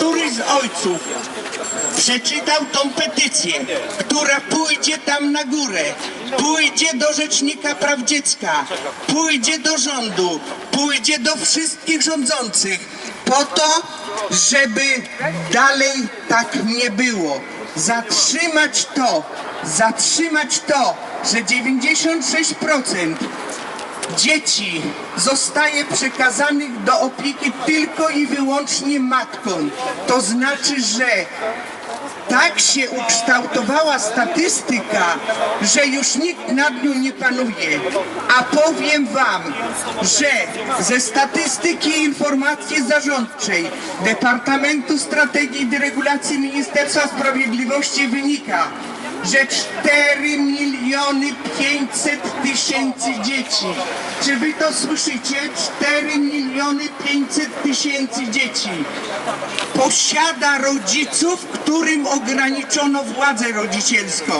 któryś z ojców przeczytał tą petycję, która pójdzie tam na górę, pójdzie do Rzecznika Praw Dziecka, pójdzie do rządu, pójdzie do wszystkich rządzących, po to, żeby dalej tak nie było. Zatrzymać to, zatrzymać to, że 96% dzieci zostaje przekazanych do opieki tylko i wyłącznie matkom. To znaczy, że tak się ukształtowała statystyka, że już nikt nad nią nie panuje. A powiem wam, że ze statystyki informacji zarządczej Departamentu Strategii i Deregulacji Ministerstwa Sprawiedliwości wynika, że 4 miliony 500 tysięcy dzieci. Czy wy to słyszycie? 4 miliony 500 tysięcy dzieci posiada rodziców, którym ograniczono władzę rodzicielską.